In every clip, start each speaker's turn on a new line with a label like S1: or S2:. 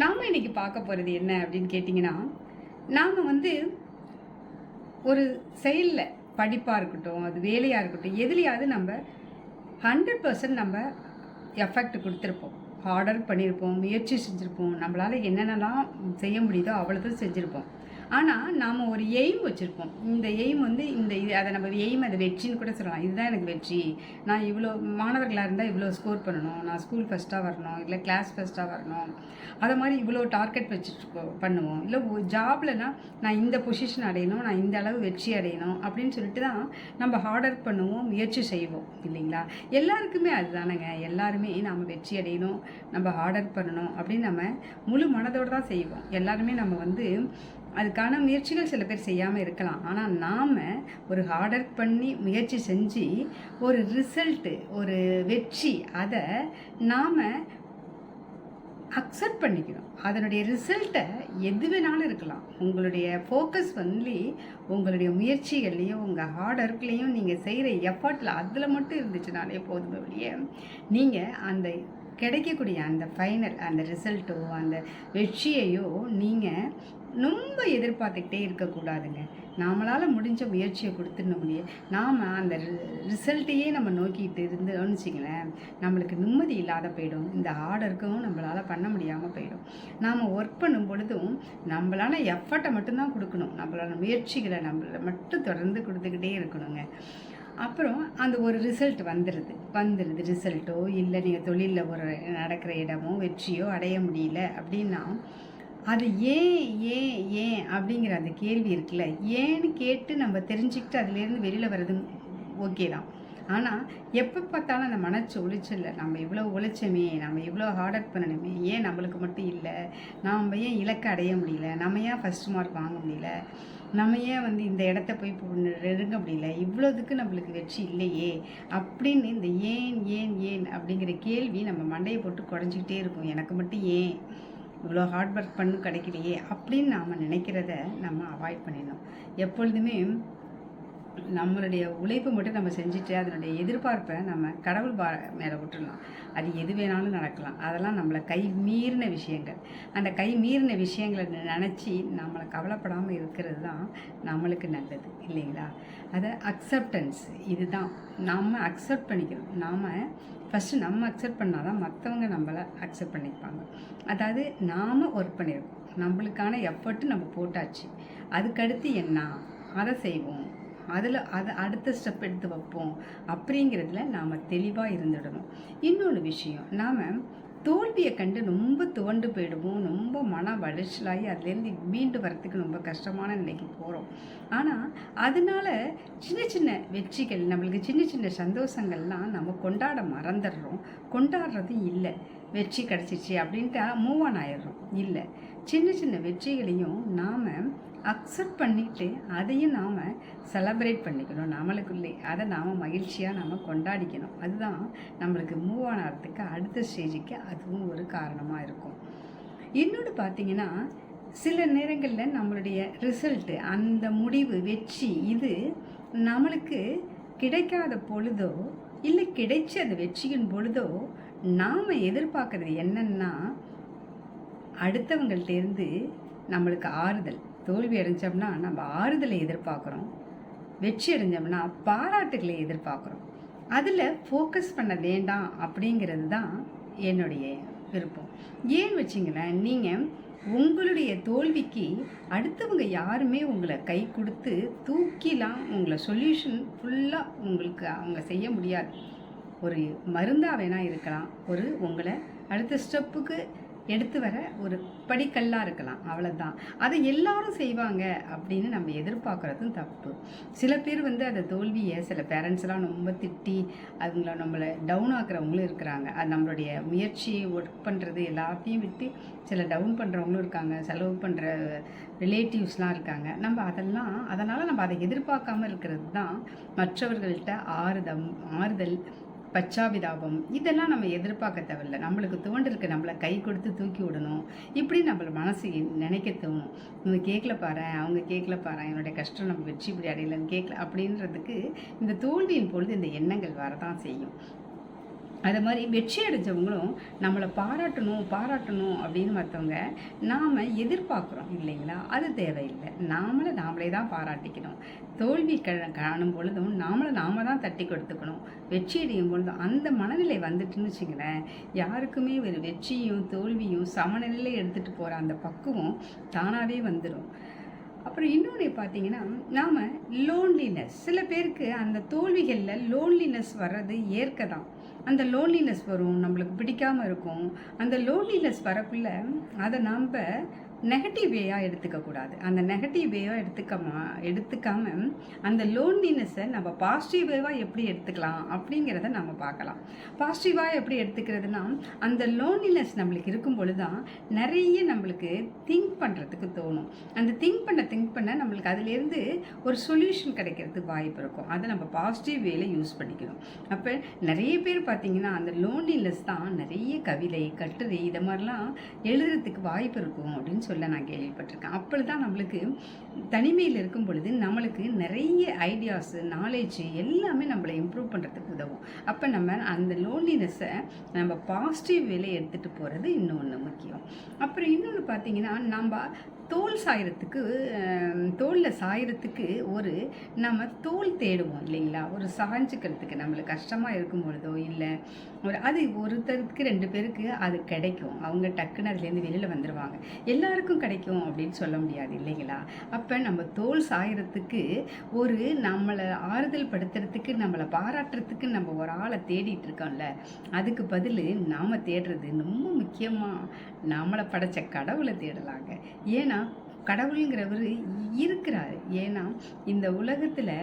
S1: நாம் இன்றைக்கி பார்க்க போகிறது என்ன அப்படின்னு கேட்டிங்கன்னா நாம் வந்து ஒரு செயலில் படிப்பாக இருக்கட்டும் அது வேலையாக இருக்கட்டும் எதுலையாவது நம்ம ஹண்ட்ரட் பர்சன்ட் நம்ம எஃபெக்ட் கொடுத்துருப்போம். ஆர்டர் பண்ணியிருப்போம் முயற்சி செஞ்சுருப்போம். நம்மளால் என்னென்னலாம் செய்ய முடியுதோ அவ்வளோதான் செஞ்சுருப்போம். ஆனால் நாம் ஒரு எய்ம் வச்சுருப்போம். இந்த எய்ம் வந்து இந்த இது அதை நம்ம எய்ம் அதை வெற்றின்னு கூட சொல்லலாம். இதுதான் எனக்கு வெற்றி. நான் இவ்வளோ மாணவர்களாக இருந்தால் இவ்வளோ ஸ்கோர் பண்ணணும். நான் ஸ்கூல் ஃபஸ்ட்டாக வரணும். இல்லை கிளாஸ் ஃபஸ்ட்டாக வரணும். அதை மாதிரி இவ்வளோ டார்கெட் வச்சுட்டு பண்ணுவோம். இல்லை ஜாப்லனா நான் இந்த பொசிஷன் அடையணும். நான் இந்த அளவு வெற்றி அடையணும். அப்படின்னு சொல்லிட்டு தான் நம்ம ஹார்ட் ஒர்க் பண்ணுவோம் முயற்சி செய்வோம். இல்லைங்களா? எல்லாருக்குமே அதுதானங்க. எல்லாருமே நம்ம வெற்றி அடையணும். நம்ம ஹார்ட் ஒர்க் பண்ணணும் அப்படின்னு நம்ம முழு மனதோடு தான் செய்வோம். எல்லாருமே நம்ம வந்து அதுக்கான முயற்சிகள் சில பேர் செய்யாமல் இருக்கலாம். ஆனால் நாம் ஒரு ஹார்ட் ஒர்க் பண்ணி முயற்சி செஞ்சு ஒரு ரிசல்ட்டு ஒரு வெற்றி அதை நாம் அக்செப்ட் பண்ணிக்கணும் அதனுடைய ரிசல்ட்டை எது வேணாலும் இருக்கலாம். உங்களுடைய ஃபோக்கஸ் வந்து உங்களுடைய முயற்சிகள்லேயும் உங்கள் ஹார்ட் ஒர்க்லேயும் நீங்கள் செய்கிற எஃபர்ட்டில் அதில் மட்டும் இருந்துச்சுனாலே போதுமே வழியே நீங்கள் அந்த கிடைக்கக்கூடிய அந்த ஃபைனல் அந்த ரிசல்ட்டோ அந்த வெற்றியையோ நீங்கள் ரொம்ப எதிர்பார்த்துக்கிட்டே இருக்கக்கூடாதுங்க. நாமளால் முடிஞ்ச முயற்சியை கொடுத்துட முடியும் நாம் அந்த ரிசல்ட்டையே நம்ம நோக்கிட்டு இருந்தோம்னு வச்சிங்களேன் நம்மளுக்கு நிம்மதி இல்லாத போயிடும். இந்த ஆர்டருக்கும் நம்மளால் பண்ண முடியாமல் போயிடும். நாம் ஒர்க் பண்ணும் பொழுதும் நம்மளால் எஃபர்ட்டை மட்டும்தான் கொடுக்கணும். நம்மளால் முயற்சிகளை நம்மள மட்டும் தொடர்ந்து கொடுத்துக்கிட்டே இருக்கணுங்க. அப்புறம் அந்த ஒரு ரிசல்ட் வந்துடுது வந்துடுது ரிசல்ட்டோ இல்லை நீங்கள் தொழிலில் ஒரு நடக்கிற இடமோ வெற்றியோ அடைய முடியல அப்படின்னா அது ஏன் ஏன் ஏன் அப்படிங்கிற அந்த கேள்வி இருக்குல்ல. ஏன்னு கேட்டு நம்ம தெரிஞ்சுக்கிட்டு அதுலேருந்து வெளியில் வர்றது ஓகே தான். ஆனால் எப்போ பார்த்தாலும் அந்த மனச்சு உழைச்சல நம்ம இவ்வளோ உழைச்சோமே நம்ம இவ்வளோ ஹார்ட் ஒர்க் பண்ணணுமே ஏன் நம்மளுக்கு மட்டும் இல்லை? நாம் ஏன் இலக்கை அடைய முடியல? நம்ம ஏன் ஃபஸ்ட் மார்க் வாங்க முடியல? நம்ம ஏன் வந்து இந்த இடத்த போய் நெருங்க முடியல? இவ்வளோதுக்கு நம்மளுக்கு வெற்றி இல்லையே அப்படின்னு இந்த ஏன் ஏன் ஏன் அப்படிங்கிற கேள்வி நம்ம மண்டையை போட்டு குறைஞ்சிக்கிட்டே இருக்கும். எனக்கு மட்டும் ஏன்? இவ்வளோ ஹார்ட் ஒர்க் பண்ணு கிடைக்கலையே அப்படின்னு நாம் நினைக்கிறத நம்ம அவாய்ட் பண்ணிடணும். எப்பொழுதுமே நம்மளுடைய உழைப்பு மட்டும் நம்ம செஞ்சுட்டு அதனுடைய எதிர்பார்ப்பை நம்ம கடவுள் பா மேலே விட்டுடலாம் அது எது வேணாலும் நடக்கலாம். அதெல்லாம் நம்மளை கை மீறின விஷயங்கள். அந்த கை மீறின விஷயங்களை நினச்சி நம்மளை கவலைப்படாமல் இருக்கிறது தான் நம்மளுக்கு நல்லது. இல்லைங்களா? அதை அக்செப்டன்ஸ் இதுதான். நாம் அக்செப்ட் பண்ணிக்கணும். நாம் ஃபஸ்ட்டு நம்ம அக்செப்ட் பண்ணால் தான் மற்றவங்க நம்மளை அக்செப்ட் பண்ணிப்பாங்க. அதாவது நாம் ஒர்க் பண்ணியிருக்கோம் நம்மளுக்கான எஃபர்ட்டு நம்ம போட்டாச்சு. அதுக்கடுத்து என்ன? அதை செய்வோம். அதில் அதை அடுத்த ஸ்டெப் எடுத்து வைப்போம் அப்படிங்கிறதுல நாம் தெளிவாக இருந்துடணும். இன்னொன்று விஷயம் நாம் தோல்வியை கண்டு ரொம்ப துவண்டு போயிடுவோம் ரொம்ப மன வளர்ச்சலாகி அதுலேருந்து மீண்டு வரத்துக்கு ரொம்ப கஷ்டமான நிலைக்கு போகிறோம் ஆனால் அதனால சின்ன சின்ன வெற்றிகள் நம்மளுக்கு சின்ன சின்ன சந்தோஷங்கள்லாம் நம்ம கொண்டாட மறந்துடுறோம். கொண்டாடுறதும் இல்லை. வெற்றி கிடச்சிச்சு அப்படின்ட்டு மூவ் ஆன் ஆயிடுறோம். இல்லை. சின்ன சின்ன வெற்றிகளையும் நாம் அக்செப்ட் பண்ணிட்டு அதையும் நாம் செலப்ரேட் பண்ணிக்கணும். நம்மளுக்குள்ளே அதை நாம் மகிழ்ச்சியாக நாம் கொண்டாடிக்கணும். அதுதான் நம்மளுக்கு மூவ் ஆனதுக்கு அடுத்த ஸ்டேஜுக்கு அதுவும் ஒரு காரணமாக இருக்கும். இன்னொன்று பார்த்தீங்கன்னா சில நேரங்களில் நம்மளுடைய ரிசல்ட்டு அந்த முடிவு வெற்றி இது நம்மளுக்கு கிடைக்காத பொழுதோ இல்லை கிடைச்ச அந்த வெற்றியின் பொழுதோ நாம் எதிர்பார்க்குறது என்னென்னா அடுத்தவங்கள்ட்டேருந்து நம்மளுக்கு ஆறுதல். தோல்வி அடைஞ்சோம்னா நம்ம ஆறுதலை எதிர்பார்க்குறோம். வெற்றி அடைஞ்சோம்னா பாராட்டுகளை எதிர்பார்க்குறோம். அதில் ஃபோக்கஸ் பண்ண வேண்டாம் அப்படிங்கிறது தான் என்னுடைய விருப்பம். ஏன் வச்சிங்களேன் நீங்கள் உங்களுடைய தோல்விக்கு அடுத்தவங்க யாருமே உங்களை கை கொடுத்து தூக்கிலாம் உங்களை சொல்யூஷன் ஃபுல்லாக உங்களுக்கு அவங்க செய்ய முடியாது. ஒரு மருந்தாக வேணால் இருக்கலாம். ஒரு உங்களை அடுத்த ஸ்டெப்புக்கு எடுத்து வர ஒரு படிக்கல்லாக இருக்கலாம். அவ்வளோதான் அதை எல்லாரும் செய்வாங்க அப்படின்னு நம்ம எதிர்பார்க்குறதும் தப்பு. சில பேர் வந்து அந்த தோல்வியை சில பேரண்ட்ஸ்லாம் ரொம்ப திட்டி அவங்கள நம்மளை டவுன் ஆக்குறவங்களும் இருக்கிறாங்க. அது நம்மளுடைய முயற்சி ஒர்க் பண்ணுறது எல்லாத்தையும் விட்டு சில டவுன் பண்ணுறவங்களும் இருக்காங்க. செலவு பண்ணுற ரிலேட்டிவ்ஸ்லாம் இருக்காங்க. நம்ம அதெல்லாம் அதனால் நம்ம அதை எதிர்பார்க்காம இருக்கிறது தான் மற்றவர்கள்ட்ட ஆறுதம் ஆறுதல் பச்சாபிதாபம் இதெல்லாம் நம்ம எதிர்பார்க்க தேவையில்ல. நம்மளுக்கு தோண்டிருக்கு நம்மளை கை கொடுத்து தூக்கி விடணும். இப்படி நம்மள மனசு நினைக்க தோணும். இவங்க கேட்கல பாரு அவங்க கேட்கல பாரு என்னுடைய கஷ்டம் நம்ம வெற்றி இப்படி அடையலன்னு கேட்கல அப்படின்றதுக்கு இந்த தோல்வியின் பொழுது இந்த எண்ணங்கள் வரதான் செய்யும். அது மாதிரி வெற்றி அடைஞ்சவங்களும் நம்மளை பாராட்டணும் பாராட்டணும் அப்படின்னு மற்றவங்க நாம் எதிர்பார்க்குறோம் இல்லைங்களா? அது தேவையில்லை. நாமளை நாமளே தான் பாராட்டிக்கணும். தோல்வி க காணும் பொழுதும் நாமளை நாம தான் தட்டி கொடுத்துக்கணும். வெற்றி அடையும் பொழுதும் அந்த மனநிலை வந்துட்டுன்னு வச்சுங்களேன் யாருக்குமே ஒரு வெற்றியும் தோல்வியும் சமநிலையில் எடுத்துகிட்டு போகிற அந்த பக்குவம் தானாகவே வந்துடும் அப்புறம் இன்னொன்று பார்த்தீங்கன்னா நாம் லோன்லினஸ் சில பேருக்கு அந்த தோல்விகளில் லோன்லினஸ் வர்றது ஏற்க தான். அந்த லோன்லினஸ் வரும் நம்மளுக்கு பிடிக்காமல் இருக்கும். அந்த லோன்லினஸ் வரக்குள்ள அதை நம்ம நெகட்டிவ் வேயாக எடுத்துக்கக்கூடாது அந்த நெகட்டிவ் வேவாக எடுத்துக்கமா எடுத்துக்காம அந்த லோன்லினஸை நம்ம பாசிட்டிவ் வேவாக எப்படி எடுத்துக்கலாம் அப்படிங்கிறத நம்ம பார்க்கலாம். பாசிட்டிவாக எப்படி எடுத்துக்கிறதுனா அந்த லோன்லினஸ் நம்மளுக்கு இருக்கும் பொழுது தான் நிறைய நம்மளுக்கு திங்க் பண்ணுறதுக்கு தோணும். அந்த திங்க் பண்ண திங்க் பண்ண நம்மளுக்கு அதுலேருந்து ஒரு சொல்யூஷன் கிடைக்கிறதுக்கு வாய்ப்பு இருக்கும். அதை நம்ம பாசிட்டிவ் வேல யூஸ் பண்ணிக்கணும். அப்போ நிறைய பேர் பார்த்தீங்கன்னா அந்த லோன்லினஸ் தான் நிறைய கவிதை கட்டுரை இதை மாதிரிலாம் எழுதுறதுக்கு வாய்ப்பு இருக்கும் அப்படின்னு சொல்லி சொல்ல நான் கேள்விப்பட்டிருக்கேன். அப்பொழுது தான் நம்மளுக்கு தனிமையில் இருக்கும் பொழுது நம்மளுக்கு நிறைய ஐடியாஸு நாலேஜு எல்லாமே நம்மளை இம்ப்ரூவ் பண்ணுறதுக்கு உதவும். அப்போ நம்ம அந்த லோன்லினஸை நம்ம பாசிட்டிவ் வேலையை எடுத்துகிட்டு போகிறது இன்னொன்று முக்கியம். அப்புறம் இன்னொன்று பார்த்தீங்கன்னா நம்ம தோல் சாயறதுக்கு தோலில் சாயறதுக்கு ஒரு நம்ம தோல் தேடுவோம் இல்லைங்களா? ஒரு சாஞ்சிக்கிறதுக்கு நம்மளுக்கு கஷ்டமாக இருக்கும் பொழுதோ இல்லை ஒரு அது ஒருத்தருக்கு ரெண்டு பேருக்கு அது கிடைக்கும். அவங்க டக்குன்னு அதுலேருந்து வெளியில் வந்துடுவாங்க எல்லாருக்கும் கிடைக்கும் அப்படின்னு சொல்ல முடியாது இல்லைங்களா? அப்போ நம்ம தோல் சாயறதுக்கு ஒரு நம்மளை ஆறுதல் படுத்துறதுக்கு நம்மளை பாராட்டுறதுக்கு நம்ம ஒரு ஆளை தேடிட்டு இருக்கோம்ல அதுக்கு பதில் நாம் தேடுறது ரொம்ப முக்கியமாக நம்மளை படைச்ச கடவுளை தேடலாங்க. ஏன்னா கடவுளுங்கிறவர் இருக்கிறாரு. ஏன்னா இந்த உலகத்தில்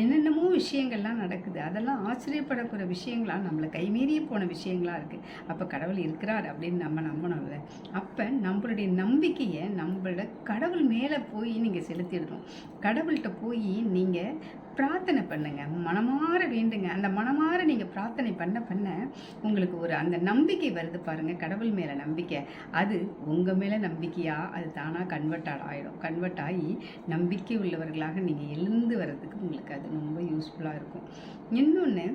S1: என்னென்னமோ விஷயங்கள்லாம் நடக்குது. அதெல்லாம் ஆச்சரியப்படக்கூடிய விஷயங்களாக நம்மளை கைமீறிய போன விஷயங்களாக இருக்குது அப்போ கடவுள் இருக்கிறார் அப்படின்னு நம்ம நம்பணும்ல. அப்போ நம்மளுடைய நம்பிக்கையை நம்மளோட கடவுள் மேலே போய் நீங்கள் செலுத்திடணும். கடவுள்கிட்ட போய் நீங்கள் பிரார்த்தனை பண்ணுங்க. மனமாற வேண்டுங்க. அந்த மனமாற நீங்கள் பிரார்த்தனை பண்ண பண்ண உங்களுக்கு ஒரு அந்த நம்பிக்கை வருது பாருங்க. கடவுள் மேலே நம்பிக்கை. அது உங்கள் மேலே நம்பிக்கையா? அது தானாக கன்வெர்ட் ஆகிடும் கன்வெர்ட் ஆகி நம்பிக்கை உள்ளவர்களாக நீங்கள் எழுந்து வர்றதுக்கு உங்களுக்கு அது ரொம்ப யூஸ்ஃபுல்லாக இருக்கும். இன்னொன்று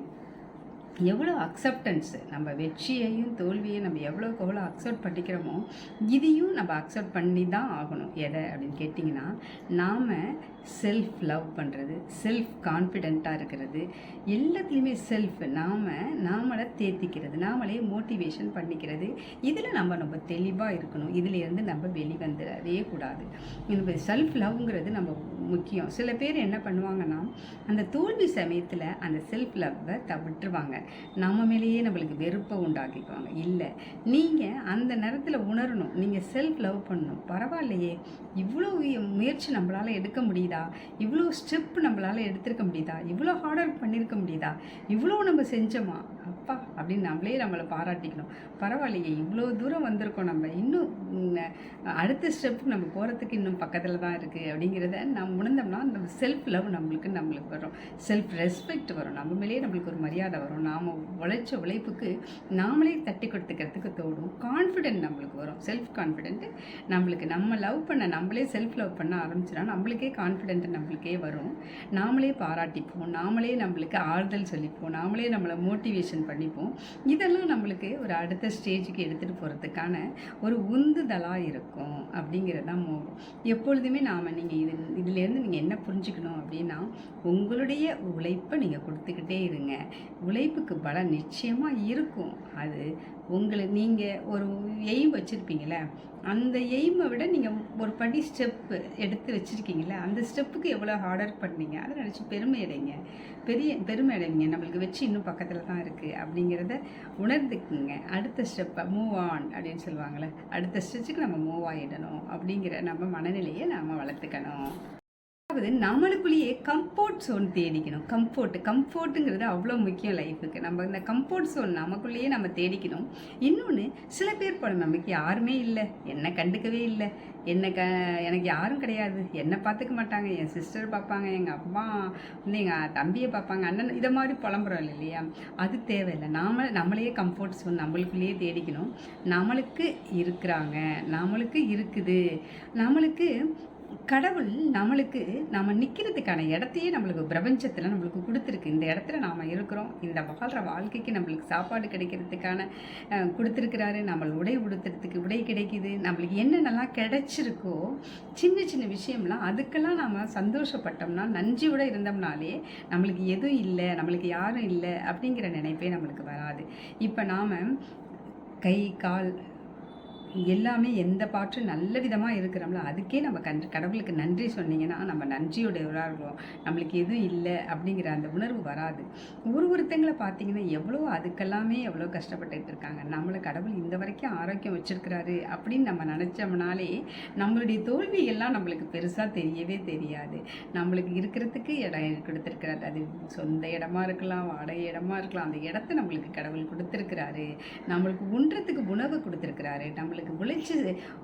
S1: எவ்வளோ அக்செப்டன்ஸு நம்ம வெற்றியையும் தோல்வியையும் நம்ம எவ்வளோக்கு எவ்வளோ அக்செப்ட் பண்ணிக்கிறோமோ இதையும் நம்ம அக்செப்ட் பண்ணி தான் ஆகணும். எதை அப்படின்னு கேட்டிங்கன்னா நாம் செல்ஃப் லவ் பண்ணுறது செல்ஃப் கான்ஃபிடெண்ட்டாக இருக்கிறது. எல்லாத்துலேயுமே செல்ஃப் நாம் நாமளை தேத்திக்கிறது நாமளே மோட்டிவேஷன் பண்ணிக்கிறது. இதில் நம்ம நம்ம தெளிவாக இருக்கணும். இதுலேருந்து நம்ம வெளிவந்துடவே கூடாது. இந்த செல்ஃப் லவ்ங்கிறது நம்ம முக்கியம். சில பேர் என்ன பண்ணுவாங்கன்னா அந்த தோல்வி சமயத்தில் அந்த செல்ஃப் லவ்வை தவிட்டுருவாங்க நம்ம மேலேயே நம்மளுக்கு வெறுப்பை உண்டாக்கிக்குவாங்க. இல்லை நீங்கள் அந்த நேரத்தில் உணரணும். நீங்கள் செல்ஃப் லவ் பண்ணணும். பரவாயில்லையே இவ்வளோ முயற்சி நம்மளால் எடுக்க முடியுதா? இவ்வளோ ஸ்டெப் நம்மளால் எடுத்திருக்க முடியுதா? இவ்வளோ ஹார்ட் ஒர்க் பண்ணியிருக்க முடியுதா? இவ்வளோ நம்ம செஞ்சோமா? அப்பா அப்படின்னு நம்மளே நம்மளை பாராட்டிக்கணும். பரவாயில்லையே இவ்வளோ தூரம் வந்திருக்கோம் நம்ம. இன்னும் அடுத்த ஸ்டெப் நம்ம போகிறதுக்கு இன்னும் பக்கத்தில் தான் இருக்குது அப்படிங்கிறத நம்ம உணர்ந்தோம்னா நம்ம செல்ஃப் லவ் நம்மளுக்கு நம்மளுக்கு வரும். செல்ஃப் ரெஸ்பெக்ட் வரும். நம்ம மேலேயே நம்மளுக்கு ஒரு மரியாதை வரும். நாம் உழைச்ச உழைப்புக்கு நாமளே தட்டி கொடுத்துக்கிறதுக்கு தோடும். கான்ஃபிடென்ட் நம்மளுக்கு வரும். செல்ஃப் கான்ஃபிடென்ட்டு நம்மளுக்கு. நம்ம லவ் பண்ண நம்மளே செல்ஃப் லவ் பண்ண ஆரம்பிச்சினா நம்மளுக்கே கான்ஃபிடென்ட் நம்மளுக்கே வரும். நாமளே பாராட்டிப்போம். நாமளே நம்மளுக்கு ஆறுதல் சொல்லிப்போம். நாமளே நம்மளை மோட்டிவேஷன் பண்ணிப்போம். இதெல்லாம் நம்மளுக்கு ஒரு அடுத்த ஸ்டேஜுக்கு எடுத்துகிட்டு போகிறதுக்கான ஒரு உந்துதலாக இருக்கும் அப்படிங்கிறது தான் எப்பொழுதுமே நாம் நீங்கள் இது இதுலேருந்து நீங்கள் என்ன புரிஞ்சுக்கணும் அப்படின்னா உங்களுடைய உழைப்பை நீங்கள் கொடுத்துக்கிட்டே இருங்க. உழைப்புக்கு பலம் நிச்சயமாக இருக்கும். அது உங்களை நீங்கள் ஒரு எய்ம் வச்சுருப்பீங்களே அந்த எய்மை விட நீங்கள் ஒரு படி ஸ்டெப்பு எடுத்து வச்சுருக்கீங்களே அந்த ஸ்டெப்புக்கு எவ்வளோ ஹார்டர் பண்ணீங்க? அதை நினச்சி பெருமை அடைங்க. பெரிய பெருமை அடைங்க. நம்மளுக்கு வச்சு இன்னும் பக்கத்தில் தான் இருக்குது அப்படிங்கிறத உணர்ந்துக்குங்க. அடுத்த ஸ்டெப்பை மூவ் ஆன் அப்படின்னு சொல்லுவாங்களே அடுத்த ஸ்டெச்சுக்கு நம்ம மூவ் ஆகிடணும் அப்படிங்கிற நம்ம மனநிலையை நாம் வளர்த்துக்கணும். அதாவது நம்மளுக்குள்ளேயே கம்ஃபோர்ட் ஜோன் தேடிக்கணும். கம்ஃபோர்ட் கம்ஃபோர்ட்டுங்கிறது அவ்வளோ முக்கியம் லைஃபுக்கு நம்ம இந்த கம்ஃபோர்ட் ஜோன் நமக்குள்ளேயே நம்ம தேடிக்கணும். இன்னொன்று சில பேர் போல நமக்கு யாருமே இல்லை. என்னை கண்டுக்கவே இல்லை. என்னை க எனக்கு யாரும் கிடையாது. என்னை பார்த்துக்க மாட்டாங்க. என் சிஸ்டர் பார்ப்பாங்க எங்கள் அம்மா வந்து எங்கள் தம்பியை பார்ப்பாங்க அண்ணன் இதை மாதிரி புலம்புறோம் இல்லையா? அது தேவையில்லை. நாம நம்மளையே கம்ஃபோர்ட் ஜோன் நம்மளுக்குள்ளேயே தேடிக்கணும். நம்மளுக்கு இருக்கிறாங்க. நம்மளுக்கு இருக்குது. நம்மளுக்கு கடவுள் நம்மளுக்கு நம்ம நிற்கிறதுக்கான இடத்தையே நம்மளுக்கு பிரபஞ்சத்தில் நம்மளுக்கு கொடுத்துருக்கு. இந்த இடத்துல நாம் இருக்கிறோம். இந்த வாழ்கிற வாழ்க்கைக்கு நம்மளுக்கு சாப்பாடு கிடைக்கிறதுக்கான கொடுத்துருக்கிறாரு. நம்மளை உடை உடுத்துறதுக்கு உடை கிடைக்குது. நம்மளுக்கு என்னென்னலாம் கிடைச்சிருக்கோ சின்ன சின்ன விஷயம்லாம் அதுக்கெல்லாம் நாம் சந்தோஷப்பட்டோம்னா நன்றியோடு இருந்தோம்னாலே நம்மளுக்கு எதுவும் இல்லை நம்மளுக்கு யாரும் இல்லை அப்படிங்கிற நினைப்பே நம்மளுக்கு வராது. இப்போ நாம் கை கால் எல்லாமே எந்த பாட்டு நல்ல விதமாக இருக்கிறோம்ல அதுக்கே நம்ம கண் கடவுளுக்கு நன்றி சொன்னீங்கன்னா நம்ம நன்றியுடையவராக இருக்கிறோம் நம்மளுக்கு எதுவும் இல்லை அப்படிங்கிற அந்த உணர்வு வராது. ஒரு ஒருத்தங்களை பார்த்தீங்கன்னா எவ்வளோ அதுக்கெல்லாமே எவ்வளோ கஷ்டப்பட்டுட்டு இருக்காங்க. நம்மளை கடவுள் இந்த வரைக்கும் ஆரோக்கியம் வச்சிருக்கிறாரு அப்படின்னு நம்ம நினச்சோம்னாலே நம்மளுடைய தோல்வி எல்லாம் நம்மளுக்கு பெருசாக தெரியவே தெரியாது. நம்மளுக்கு இருக்கிறதுக்கு இடம் கொடுத்துருக்கிறாரு. அது சொந்த இடமா இருக்கலாம் வாடகை இடமா இருக்கலாம். அந்த இடத்த நம்மளுக்கு கடவுள் கொடுத்துருக்கிறாரு. நம்மளுக்கு உண்றதுக்கு உணவு கொடுத்துருக்கிறாரு. நம்மளுக்கு உழைச்சி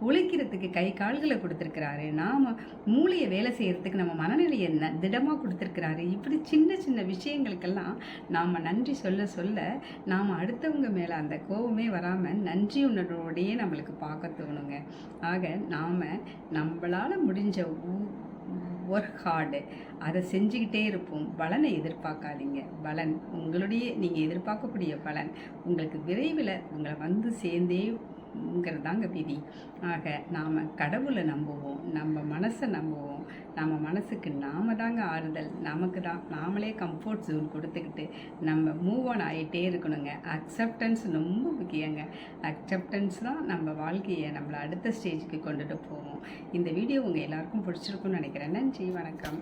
S1: உழைக்கிறதுக்கு கை கால்களை கொடுத்துருக்கிறாரு. நாம் மூளையை வேலை செய்கிறதுக்கு நம்ம மனநிலையை ந திடமாக கொடுத்துருக்கிறாரு. இப்படி சின்ன சின்ன விஷயங்களுக்கெல்லாம் நாம் நன்றி சொல்ல சொல்ல நாம் அடுத்தவங்க மேலே அந்த கோபமே வராமல் நன்றி உணர்வோடையே நம்மளுக்கு பார்க்க தோணுங்க. ஆக நாம் நம்மளால் முடிஞ்ச ஒர்க் ஹார்டு அதை செஞ்சுக்கிட்டே இருப்போம். பலனை எதிர்பார்க்காதீங்க. பலன் உங்களுடைய நீங்கள் எதிர்பார்க்கக்கூடிய பலன். உங்களுக்கு விரைவில் உங்களை வந்து சேர்ந்தே தாங்க விதி. ஆக நாம் கடவுளை நம்புவோம் நம்ம மனசை நம்புவோம். நம்ம மனசுக்கு நாம தாங்க ஆறுதல். நமக்கு தான் நாமளே கம்ஃபர்ட் ஜோன் கொடுத்துக்கிட்டு நம்ம மூவ் ஆன் ஆகிட்டே இருக்கணுங்க. அக்செப்டன்ஸ் ரொம்ப முக்கியங்க. அக்செப்டன்ஸ் தான் நம்ம வாழ்க்கையை நம்மளை அடுத்த ஸ்டேஜுக்கு கொண்டுட்டு போவோம் இந்த வீடியோ உங்கள் எல்லாருக்கும் பிடிச்சிருக்கும்னு நினைக்கிறேன். நன்றி வணக்கம்.